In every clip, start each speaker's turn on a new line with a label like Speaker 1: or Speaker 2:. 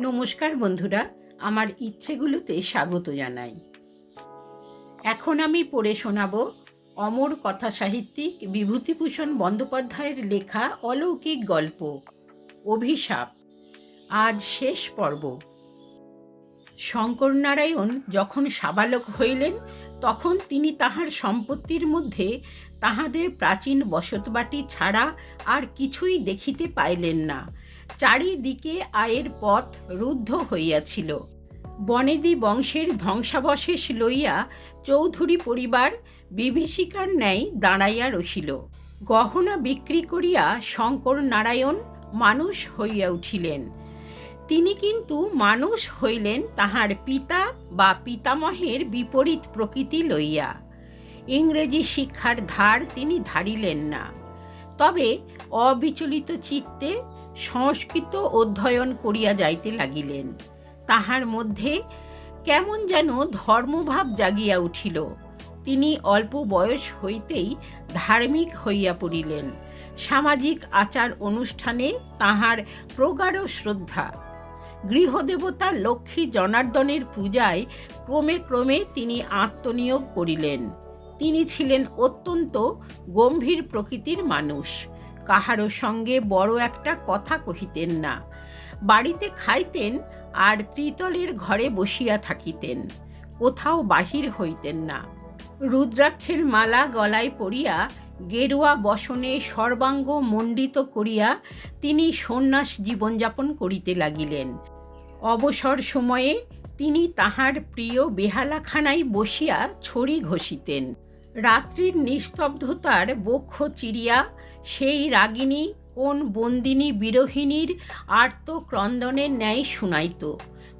Speaker 1: নমস্কার বন্ধুরা, আমার ইচ্ছেগুলোতে স্বাগত জানাই। এখন আমি পড়ে শোনাব অমর কথা সাহিত্যিক বিভূতিভূষণ বন্দ্যোপাধ্যায়ের লেখা অলৌকিক গল্প, অভিশাপ। আজ শেষ পর্ব। শঙ্করনারায়ণ যখন সাবালক হইলেন, তখন তিনি তাহার সম্পত্তির মধ্যে তাহাদের প্রাচীন বসতবাটি ছাড়া আর কিছুই দেখিতে পাইলেন না। চারিদিকে আয়ের পথ রুদ্ধ হইয়াছিল। বনেদি বংশের ধ্বংসাবশেষ লইয়া চৌধুরী পরিবার বিভীষিকার ন্যায় দাঁড়াইয়া রহিল। গহনা বিক্রি করিয়া শঙ্কর নারায়ণ মানুষ হইয়া উঠিলেন। তিনি কিন্তু মানুষ হইলেন তাহার পিতা বা পিতামহের বিপরীত প্রকৃতি লইয়া। ইংরেজি শিক্ষার ধার তিনি ধারিলেন না। তবে অবিচলিত চিত্তে সংস্কৃত অধ্যয়ন করিয়া যাইতে লাগিলেন। তাহার মধ্যে কেমন যেন ধর্মভাব জাগিয়া উঠিল। তিনি অল্প বয়স হইতেই ধার্মিক হইয়া পড়িলেন। সামাজিক আচার অনুষ্ঠানে তাহার প্রগাঢ় শ্রদ্ধা। গৃহদেবতা লক্ষ্মী জনার্দনের পূজায় ক্রমে ক্রমে তিনি আত্মনিয়োগ করিলেন। তিনি ছিলেন অত্যন্ত গম্ভীর প্রকৃতির মানুষ। কাহারও সঙ্গে বড় একটা কথা কহিতেন না। বাড়িতে খাইতেন আর ত্রিতলের ঘরে বসিয়া থাকিতেন, কোথাও বাহির হইতেন না। রুদ্রাক্ষের মালা গলায় পরিয়া, গেরুয়া বসনে সর্বাঙ্গ মণ্ডিত করিয়া তিনি সন্ন্যাস জীবনযাপন করিতে লাগিলেন। অবসর সময়ে তিনি তাহার প্রিয় বেহালাখানায় বসিয়া ছড়ি ঘষিতেন। রাত্রির নিস্তব্ধতার বক্ষ চিরিয়া সেই রাগিনী কোন বন্দিনী বিরোহিণীর আর্ত ক্রন্দনের ন্যায় শুনাইত?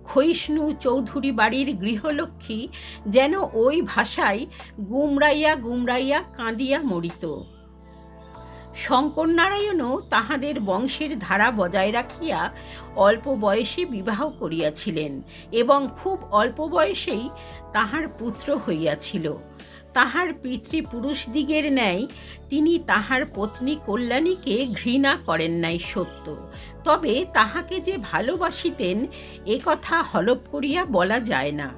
Speaker 1: ক্ষয়িষ্ণু চৌধুরী বাড়ির গৃহলক্ষ্মী যেন ওই ভাষায় গুমরাইয়া গুমরাইয়া কাঁদিয়া মরিত। শঙ্করনারায়ণও তাহাদের বংশের ধারা বজায় রাখিয়া অল্প বয়সে বিবাহ করিয়াছিলেন এবং খুব অল্প বয়সেই তাহার পুত্র হইয়াছিল। তাহার পিতৃপুরুষদিগের ন্যায় তিনি তাহার পত্নী কল্যাণীকে ঘৃণা করেন নাই সত্য। তবে তাহাকে যে ভালোবাসিতেন, এ কথা হলপ করিয়া বলা যায় না।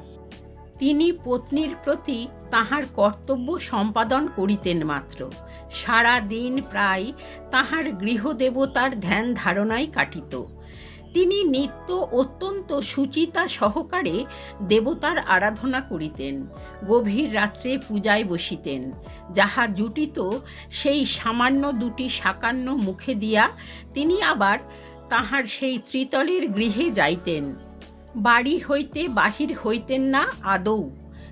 Speaker 1: তিনি পত্নীর প্রতি তাহার কর্তব্য সম্পাদন করিতেন মাত্র। সারা দিন প্রায় তাহার গৃহদেবতার ধ্যান ধারণায় কাটিত। তিনি নিত্য অত্যন্ত সুচিতা সহকারে দেবতার আরাধনা করিতেন, গভীর রাত্রে পূজায় বসিতেন, যাহা জুটিত সেই সামান্য দুটি সাকান্ন মুখে দিয়া তিনি আবার তাহার সেই ত্রিতলের গৃহে যাইতেন। বাড়ি হইতে বাহির হইতেন না আদৌ।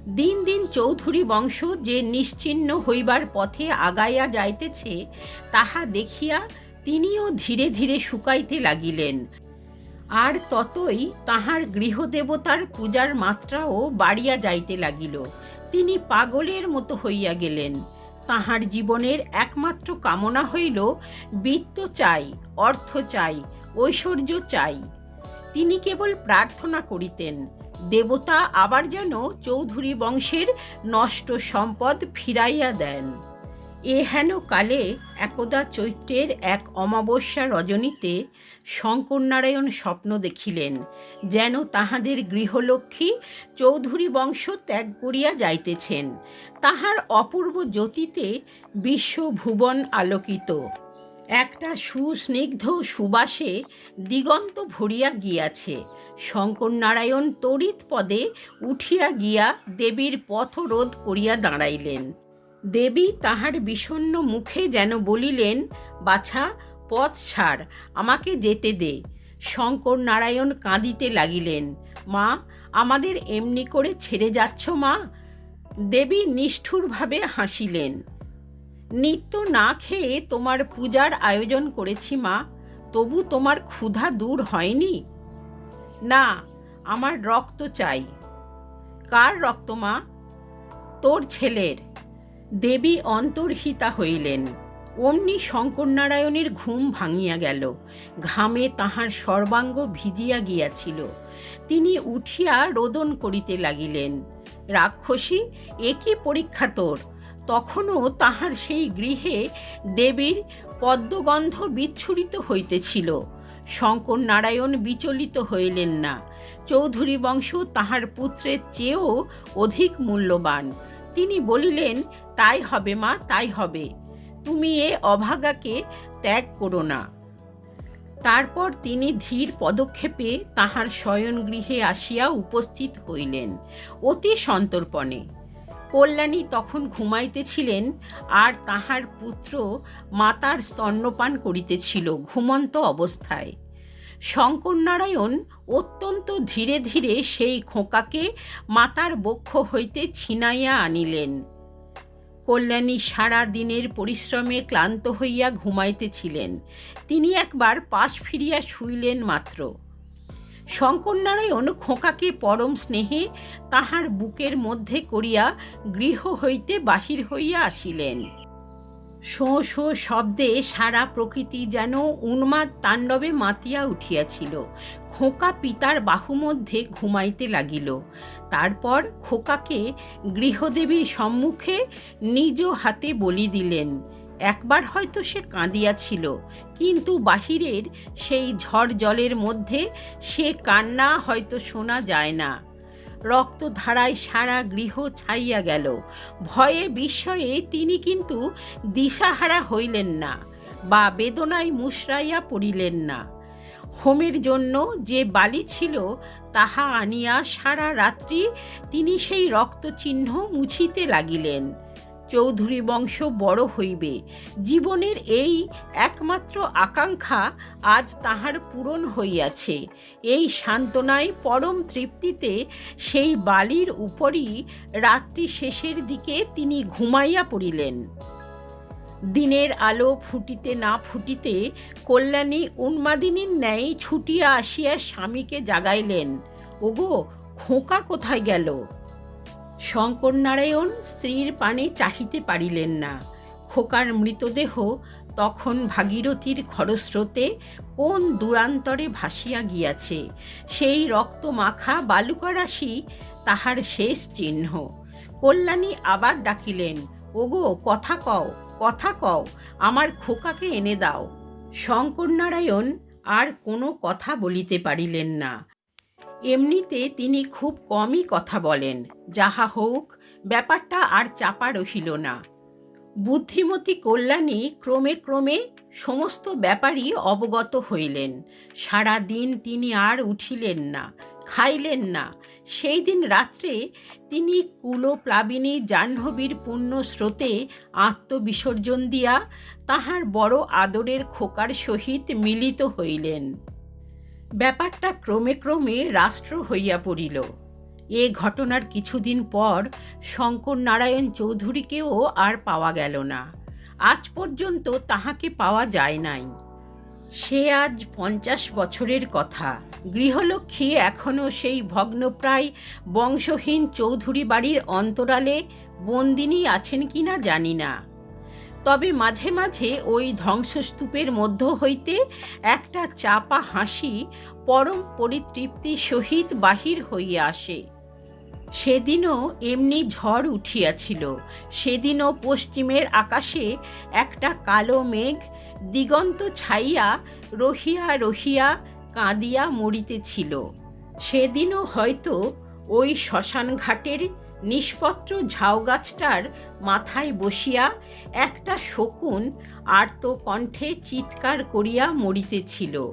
Speaker 1: দিন দিন চৌধুরী বংশ যে নিশ্চিহ্ন হইবার পথে আগাইয়া যাইতেছে, তাহা দেখিয়া তিনিও ধীরে ধীরে শুকাইতে লাগিলেন। আর ততই তাহার গৃহদেবতার পূজার মাত্রাও বাড়িয়া যাইতে লাগিল। তিনি পাগলের মতো হইয়া গেলেন। তাহার জীবনের একমাত্র কামনা হইল, বৃত্ত চাই, অর্থ চাই, ঐশ্বর্য চাই। তিনি কেবল প্রার্থনা করিতেন, দেবতা আবার যেন চৌধুরী বংশের নষ্ট সম্পদ ফিরাইয়া দেন। এ হেন কালে একদা চৈত্রের এক অমাবস্যা রজনীতে শঙ্করনারায়ণ স্বপ্ন দেখিলেন, যেন তাহাদের গৃহলক্ষ্মী চৌধুরী বংশ ত্যাগ করিয়া যাইতেছেন। তাহার অপূর্ব জ্যোতিতে বিশ্বভুবন আলোকিত। একটা সুস্নিগ্ধ সুবাসে দিগন্ত ভরিয়া গিয়াছে। শঙ্করনারায়ণ তড়িৎ পদে উঠিয়া গিয়া দেবীর পথরোধ করিয়া দাঁড়াইলেন। দেবী তাহার বিষণ্ন মুখে যেন বলিলেন, বাছা, পথ ছাড়, আমাকে যেতে দে। শঙ্কর নারায়ণ কাঁদিতে লাগিলেন, মা, আমাদের এমনি করে ছেড়ে যাচ্ছ মা? দেবী নিষ্ঠুরভাবে হাসিলেন, নিত্য না খেয়ে তোমার পূজার আয়োজন করেছি মা, তবু তোমার ক্ষুধা দূর হয়নি? না, আমার রক্ত চাই। কার রক্ত মা? তোর ছেলের। দেবী অন্তর্হিতা হইলেন। অমনি শঙ্করনারায়ণের ঘুম ভাঙিয়া গেল। ঘামে তাহার সর্বাঙ্গ ভিজিয়া গিয়াছিল। তিনি উঠিয়া রোদন করিতে লাগিলেন। রাক্ষসী একই পরীক্ষা তোর? তখনও তাহার সেই গৃহে দেবীর পদ্মগন্ধ বিচ্ছুরিত হইতেছিল। শঙ্কর নারায়ণ বিচলিত হইলেন না। চৌধুরী বংশ তাহার পুত্রের চেয়েও অধিক মূল্যবান। তিনি বলিলেন, তাই হবে মা, তাই হবে। তুমি এ অভাগাকে ত্যাগ করো না। তারপর তিনি ধীর পদক্ষেপে তাহার শয়নগৃহে আসিয়া উপস্থিত হইলেন অতি সন্তর্পণে। কল্যাণী তখন ঘুমাইতেছিলেন, আর তাহার পুত্র মাতার স্তন্যপান করিতেছিল ঘুমন্ত অবস্থায়। শঙ্করনারায়ণ অত্যন্ত ধীরে ধীরে সেই খোঁকাকে মাতার বক্ষ হইতে ছিনাইয়া আনিলেন। কল্যাণী সারা দিনের পরিশ্রমে ক্লান্ত হইয়া ঘুমাইতেছিলেন। তিনি একবার পাশ ফিরিয়া শুইলেন মাত্র। শঙ্করনারায়ণ খোঁকাকে পরম স্নেহে তাহার বুকের মধ্যে করিয়া গৃহ হইতে বাহির হইয়া আসিলেন। শো শো শব্দে সারা প্রকৃতি যেন উন্মাদ তাণ্ডবে মাতিয়া উঠিয়াছিল। খোকা পিতার বাহু মধ্যে ঘুমাইতে লাগিল। তারপর খোকাকে গৃহদেবীর সম্মুখে নিজ হাতে বলি দিলেন, একবার হয়তো সে কাঁদিয়াছিল, কিন্তু বাহিরের সেই ঝড় জলের মধ্যে সে কান্না হয়তো শোনা যায় না। রক্তধারায় সারা গৃহ ছাইয়া গেল। ভয়ে বিস্ময়ে তিনি কিন্তু দিশাহারা হইলেন না বা বেদনায় মুশরাইয়া পড়িলেন না। হোমের জন্য যে বালি ছিল তাহা আনিয়া সারা রাত্রি তিনি সেই রক্তচিহ্ন মুছিতে লাগিলেন। চৌধুরী বংশ বড় হইবে। জীবনের এই একমাত্র আকাঙ্ক্ষা আজ তাহার পূরণ হইয়াছে। এই সান্ত্বনায় পরম তৃপ্তিতে সেই বালির উপরই রাত্রি শেষের দিকে তিনি ঘুমাইয়া পড়িলেন। দিনের আলো ফুটিতে না ফুটিতে কল্যাণী উন্মাদিনীর ন্যায় ছুটিয়া আসিয়া স্বামীকে জাগাইলেন। ওগো, খোঁকা কোথায় গেল? শঙ্করনারায়ণ স্ত্রীর পানে চাহিতে পারিলেন না। খোকার মৃতদেহ তখন ভাগীরথীর খরস্রোতে কোন দূরান্তরে ভাসিয়া গিয়াছে। সেই রক্ত মাখা বালুকারাশি তাহার শেষ চিহ্ন। কল্যাণী আবার ডাকিলেন, ওগো, কথা কও কথা কও, আমার খোকাকে এনে দাও। শঙ্করনারায়ণ আর কোনো কথা বলিতে পারিলেন না। এমনিতে তিনি খুব কমই কথা বলেন, যাহা হোক, ব্যাপারটা আর চাপা রহিল না। বুদ্ধিমতী কল্যাণী ক্রমে ক্রমে সমস্ত ব্যাপারই অবগত হইলেন। সারা দিন তিনি আর উঠিলেন না, খাইলেন না। সেই দিন রাত্রে তিনি কুলপ্লাবিনী জাহ্নবীর পুণ্য স্রোতে আত্মবিসর্জন দিয়া তাহার বড় আদরের খোকার সহিত মিলিত হইলেন। ব্যাপারটা ক্রমে ক্রমে রাষ্ট্র হইয়া পড়িল। এ ঘটনার কিছুদিন পর শঙ্কর নারায়ণ চৌধুরীকেও আর পাওয়া গেল না। আজ পর্যন্ত তাহাকে পাওয়া যায় নাই। সে আজ পঞ্চাশ বছরের কথা। গৃহলক্ষ্মী এখনও সেই ভগ্নপ্রায় বংশহীন চৌধুরী বাড়ির অন্তরালে বন্দিনী আছেন কিনা জানি না। তবে মাঝে মাঝে ওই ধ্বংসস্তূপের মধ্য হইতে একটা চাপা হাসি পরম পরিতৃপ্তি সহিত বাহির হইয়া আসে। সেদিনও এমনি ঝড় উঠিয়াছিল। সেদিনও পশ্চিমের আকাশে একটা কালো মেঘ দিগন্ত ছাইয়া রহিয়া রহিয়া কাঁদিয়া মরিতেছিল। সেদিনও হয়তো ওই শ্মশান ঘাটের নিষ্পত্র ঝাউগাছটার মাথায় বসিয়া একটা শকুন আর্ত কণ্ঠে চিৎকার করিয়া মরিতেছিল।